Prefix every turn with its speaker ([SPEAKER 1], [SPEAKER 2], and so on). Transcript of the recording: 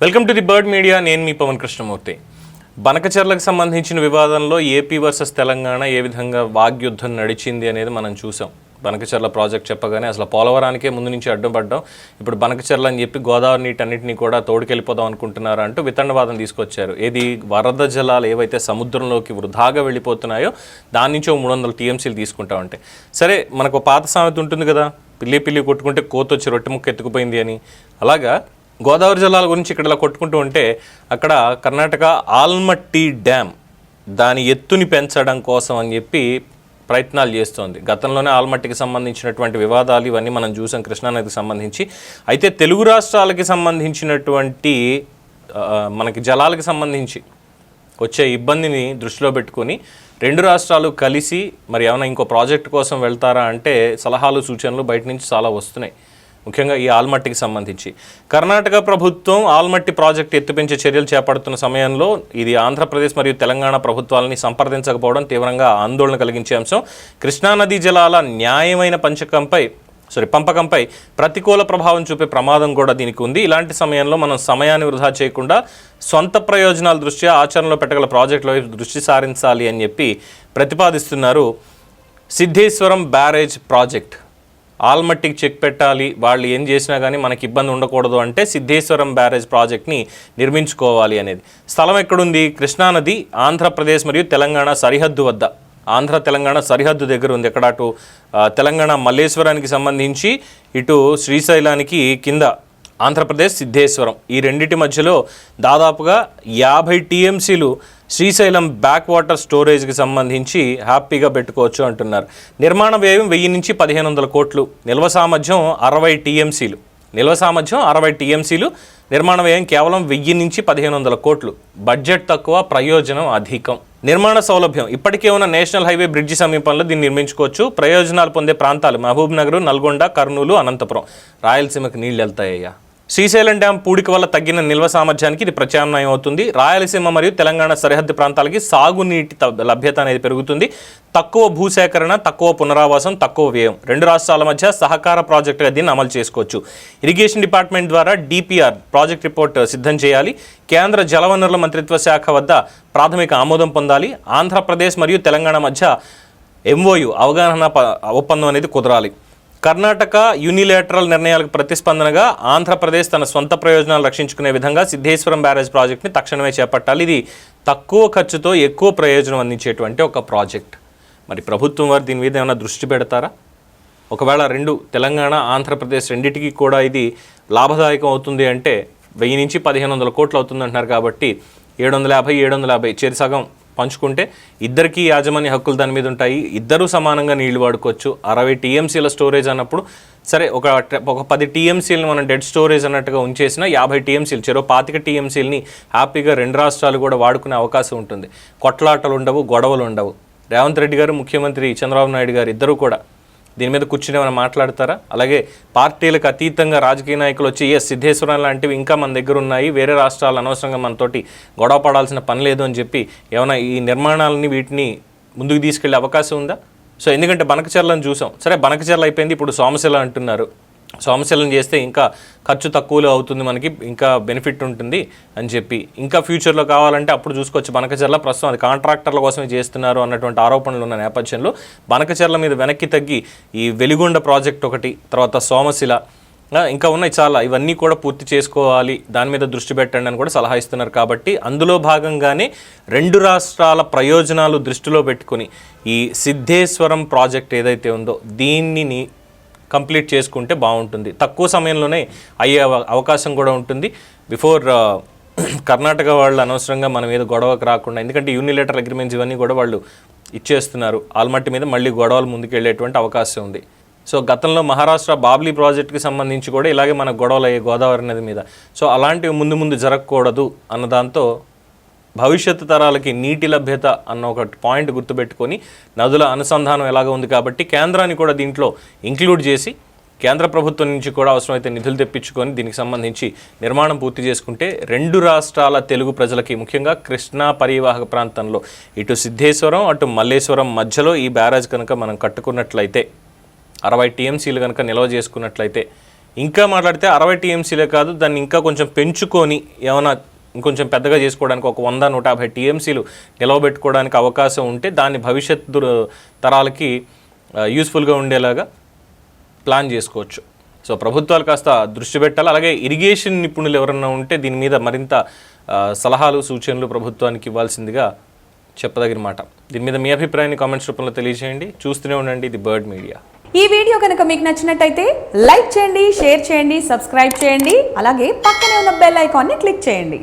[SPEAKER 1] Welcome to the Bird Media. నేను మీ పవన్ కృష్ణమూర్తి. బనకచర్లకు సంబంధించిన వివాదంలో ఏపీ వర్సెస్ తెలంగాణ ఏ విధంగా వాగ్యుద్ధం నడిచింది అనేది మనం చూసాం. బనకచర్ల ప్రాజెక్ట్ చెప్పగానే అసలు పోలవరానికే ముందు నుంచి అడ్డుపడ్డాం ఇప్పుడు బనకచర్ల అని చెప్పి గోదావరి నీటన్నిటిని కూడా తోడుకెళ్ళిపోదాం అనుకుంటున్నారు అంటూ వితండవాదం తీసుకొచ్చారు. ఏది వరద జలాలు ఏవైతే సముద్రంలోకి వృధాగా వెళ్ళిపోతున్నాయో దాని నుంచి మూడు వందల టీఎంసీలు తీసుకుంటా ఉంటే. సరే మనకు పాత సామెత ఉంటుంది కదా పిల్లి పిల్లి కొట్టుకుంటే కోతొచ్చి రొట్టె ముక్క ఎత్తుకుపోయింది అని. అలాగా గోదావరి జిల్లాల గురించి ఇక్కడ ఇలా కొట్టుకుంటూ ఉంటే అక్కడ కర్ణాటక ఆల్మట్టి డ్యామ్ దాని ఎత్తుని పెంచడం కోసం అని చెప్పి ప్రయత్నాలు చేస్తోంది. గతంలోనే ఆల్మట్టికి సంబంధించినటువంటి వివాదాలు ఇవన్నీ మనం చూసాం కృష్ణానదికి సంబంధించి. అయితే తెలుగు రాష్ట్రాలకి సంబంధించినటువంటి మనకి జలాలకు సంబంధించి వచ్చే ఇబ్బందిని దృష్టిలో పెట్టుకొని రెండు రాష్ట్రాలు కలిసి మరి ఏమైనా ఇంకో ప్రాజెక్ట్ కోసం వెళ్తారా అంటే సలహాలు సూచనలు బయట నుంచి చాలా వస్తున్నాయి. ముఖ్యంగా ఈ ఆల్మట్టికి సంబంధించి. కర్ణాటక ప్రభుత్వం ఆల్మట్టి ప్రాజెక్ట్ ఎత్తుపెంచే చర్యలు చేపడుతున్న సమయంలో ఇది ఆంధ్రప్రదేశ్ మరియు తెలంగాణ ప్రభుత్వాలని సంప్రదించకపోవడం తీవ్రంగా ఆందోళన కలిగించే అంశం. కృష్ణానదీ జలాల న్యాయమైన పంచకంపై సారీ పంపకంపై ప్రతికూల ప్రభావం చూపే ప్రమాదం కూడా దీనికి ఉంది. ఇలాంటి సమయంలో మనం సమయాన్ని వృధా చేయకుండా సొంత ప్రయోజనాల దృష్ట్యా ఆచరణలో పెట్టగల ప్రాజెక్టుల వైపు దృష్టి సారించాలి అని చెప్పి ప్రతిపాదిస్తున్నారు సిద్ధేశ్వరం బ్యారేజ్ ప్రాజెక్ట్. ఆల్మట్టికి చెక్ పెట్టాలి వాళ్ళు ఏం చేసినా కానీ మనకి ఇబ్బంది ఉండకూడదు అంటే సిద్ధేశ్వరం బ్యారేజ్ ప్రాజెక్ట్ని నిర్మించుకోవాలి అనేది. స్థలం ఎక్కడుంది? కృష్ణానది ఆంధ్రప్రదేశ్ మరియు తెలంగాణ సరిహద్దు వద్ద. ఆంధ్ర తెలంగాణ సరిహద్దు దగ్గర ఉంది. ఎక్కడ అటు తెలంగాణ మల్లేశ్వరానికి సంబంధించి ఇటు శ్రీశైలానికి కింద ఆంధ్రప్రదేశ్ సిద్ధేశ్వరం. ఈ రెండింటి మధ్యలో దాదాపుగా యాభై టీఎంసీలు శ్రీశైలం బ్యాక్ వాటర్ స్టోరేజ్కి సంబంధించి హ్యాపీగా పెట్టుకోవచ్చు అంటున్నారు. నిర్మాణ వ్యయం వెయ్యి నుంచి పదిహేను వందల కోట్లు. నిల్వ సామర్థ్యం అరవై టీఎంసీలు. నిల్వ సామర్థ్యం అరవై టీఎంసీలు. నిర్మాణ వ్యయం కేవలం వెయ్యి నుంచి పదిహేను వందల కోట్లు. బడ్జెట్ తక్కువ ప్రయోజనం అధికం. నిర్మాణ సౌలభ్యం. ఇప్పటికే ఉన్న నేషనల్ హైవే బ్రిడ్జి సమీపంలో దీన్ని నిర్మించుకోవచ్చు. ప్రయోజనాలు పొందే ప్రాంతాలు మహబూబ్ నగర్ నల్గొండ కర్నూలు అనంతపురం. రాయలసీమకు నీళ్ళు వెళ్తాయ్యా శ్రీశైలం డ్యాం పూడిక వల్ల తగ్గిన నిల్వ సామర్థ్యానికి ఇది ప్రత్యామ్నాయం అవుతుంది. రాయలసీమ మరియు తెలంగాణ సరిహద్దు ప్రాంతాలకి సాగునీటి త- లభ్యత అనేది పెరుగుతుంది. తక్కువ భూసేకరణ తక్కువ పునరావాసం తక్కువ వ్యయం. రెండు రాష్ట్రాల మధ్య సహకార ప్రాజెక్టుగా దీన్ని అమలు చేసుకోవచ్చు. ఇరిగేషన్ డిపార్ట్మెంట్ ద్వారా డిపిఆర్ ప్రాజెక్ట్ రిపోర్ట్ సిద్ధం చేయాలి. కేంద్ర జలవనరుల మంత్రిత్వ శాఖ వద్ద ప్రాథమిక ఆమోదం పొందాలి. ఆంధ్రప్రదేశ్ మరియు తెలంగాణ మధ్య ఎంఓయు అవగాహన ప- ఒప్పందం అనేది కుదరాలి. కర్ణాటక యూనిలేటరల్ నిర్ణయాలకు ప్రతిస్పందనగా ఆంధ్రప్రదేశ్ తన సొంత ప్రయోజనాలు రక్షించుకునే విధంగా సిద్ధేశ్వరం బ్యారేజ్ ప్రాజెక్ట్ని తక్షణమే చేపట్టాలి. ఇది తక్కువ ఖర్చుతో ఎక్కువ ప్రయోజనం అందించేటువంటి ఒక ప్రాజెక్ట్. మరి ప్రభుత్వం వారు దీని మీద ఏమైనా దృష్టి పెడతారా? ఒకవేళ రెండు తెలంగాణ ఆంధ్రప్రదేశ్ రెండింటికి కూడా ఇది లాభదాయకం అవుతుంది అంటే వెయ్యి నుంచి పదిహేను వందల కోట్లు అవుతుంది అంటున్నారు కాబట్టి ఏడు వందల యాభై ఏడు వందల యాభై చేరి సగం పంచుకుంటే ఇద్దరికీ యాజమాన్య హక్కులు దాని మీద ఉంటాయి. ఇద్దరూ సమానంగా నీళ్ళు వాడుకోవచ్చు. అరవై టీఎంసీల స్టోరేజ్ అన్నప్పుడు సరే ఒక ఒక పది టీఎంసీలను మనం డెడ్ స్టోరేజ్ అన్నట్టుగా ఉంచేసిన యాభై టీఎంసీలు చెరో పాతిక టీఎంసీలని హ్యాపీగా రెండు రాష్ట్రాలు కూడా వాడుకునే అవకాశం ఉంటుంది. కొట్లాటలు ఉండవు గొడవలు ఉండవు. రేవంత్ రెడ్డి గారు ముఖ్యమంత్రి చంద్రబాబు నాయుడు గారు ఇద్దరూ కూడా దీని మీద కూర్చుని ఏమైనా మాట్లాడతారా? అలాగే పార్టీలకు అతీతంగా రాజకీయ నాయకులు వచ్చి ఎస్ సిద్ధేశ్వరం లాంటివి ఇంకా మన దగ్గర ఉన్నాయి వేరే రాష్ట్రాలు అనవసరంగా మనతోటి గొడవ పడాల్సిన పని లేదు అని చెప్పి ఏమైనా ఈ నిర్మాణాలని వీటిని ముందుకు తీసుకెళ్ళే అవకాశం ఉందా? సో ఎందుకంటే బనకచర్లను చూసాం. సరే బనకచర్ల అయిపోయింది ఇప్పుడు సోమశిల అంటున్నారు. సోమశిలను చేస్తే ఇంకా ఖర్చు తక్కువలో అవుతుంది మనకి ఇంకా బెనిఫిట్ ఉంటుంది అని చెప్పి. ఇంకా ఫ్యూచర్లో కావాలంటే అప్పుడు చూసుకోవచ్చు. బనకచర్ల ప్రస్తుతం అది కాంట్రాక్టర్ల కోసమే చేస్తున్నారు అన్నటువంటి ఆరోపణలు ఉన్న నేపథ్యంలో బనకచర్ల మీద వెనక్కి తగ్గి ఈ వెలిగొండ ప్రాజెక్ట్ ఒకటి తర్వాత సోమశిల ఇంకా ఉన్నాయి చాలా. ఇవన్నీ కూడా పూర్తి చేసుకోవాలి. దాని మీద దృష్టి పెట్టండి అని కూడా సలహా ఇస్తున్నారు కాబట్టి అందులో భాగంగానే రెండు రాష్ట్రాల ప్రయోజనాలు దృష్టిలో పెట్టుకుని ఈ సిద్ధేశ్వరం ప్రాజెక్ట్ ఏదైతే ఉందో దీనిని కంప్లీట్ చేసుకుంటే బాగుంటుంది. తక్కువ సమయంలోనే అయ్యే అవ- అవకాశం కూడా ఉంటుంది. బిఫోర్ కర్ణాటక వాళ్ళు అనవసరంగా మన మీద గొడవకు రాకుండా ఎందుకంటే యూనిలేటర్ అగ్రిమెంట్స్ ఇవన్నీ కూడా వాళ్ళు ఇచ్చేస్తున్నారు. ఆల్మట్టి మీద మళ్ళీ గొడవలు ముందుకెళ్ళేటువంటి అవకాశం ఉంది. సో గతంలో మహారాష్ట్ర బాబ్లీ ప్రాజెక్ట్కి సంబంధించి కూడా ఇలాగే మన గొడవలు అయ్యే గోదావరి నది మీద. సో అలాంటివి ముందు ముందు జరగకూడదు అన్న దాంతో భవిష్యత్తు తరాలకి నీటి లభ్యత అన్న ఒక పాయింట్ గుర్తుపెట్టుకొని నదుల అనుసంధానం ఎలాగ ఉంది కాబట్టి కేంద్రాన్ని కూడా దీంట్లో ఇంక్లూడ్ చేసి కేంద్ర ప్రభుత్వం నుంచి కూడా అవసరమైతే నిధులు తెప్పించుకొని దీనికి సంబంధించి నిర్మాణం పూర్తి చేసుకుంటే రెండు రాష్ట్రాల తెలుగు ప్రజలకి ముఖ్యంగా కృష్ణా పరివాహక ప్రాంతంలో ఇటు సిద్ధేశ్వరం అటు మల్లేశ్వరం మధ్యలో ఈ బ్యారేజ్ కనుక మనం కట్టుకున్నట్లయితే అరవై టీఎంసీలు కనుక నిల్వ చేసుకున్నట్లయితే ఇంకా మాట్లాడితే అరవై టీఎంసీలే కాదు దాన్ని ఇంకా కొంచెం పెంచుకొని ఏమైనా ఇంకొంచెం పెద్దగా చేసుకోవడానికి ఒక వంద నూట యాభై టీఎంసీలు నిలవబెట్టుకోవడానికి అవకాశం ఉంటే దాన్ని భవిష్యత్ తరాలకి యూస్ఫుల్గా ఉండేలాగా ప్లాన్ చేసుకోవచ్చు. సో ప్రభుత్వాలు కాస్త దృష్టి పెట్టాలి. అలాగే ఇరిగేషన్ నిపుణులు ఎవరన్నా ఉంటే దీని మీద మరింత సలహాలు సూచనలు ప్రభుత్వానికి ఇవ్వాల్సిందిగా చెప్పదగిన మాట. దీని మీద మీ అభిప్రాయాన్ని కామెంట్స్ రూపంలో తెలియజేయండి. చూస్తూనే ఉండండి ఇది బర్డ్ మీడియా.
[SPEAKER 2] ఈ వీడియో కనుక మీకు నచ్చినట్టయితే లైక్ చేయండి షేర్ చేయండి సబ్స్క్రైబ్ చేయండి. అలాగే పక్కనే ఉన్న బెల్ ఐకాన్ని క్లిక్ చేయండి.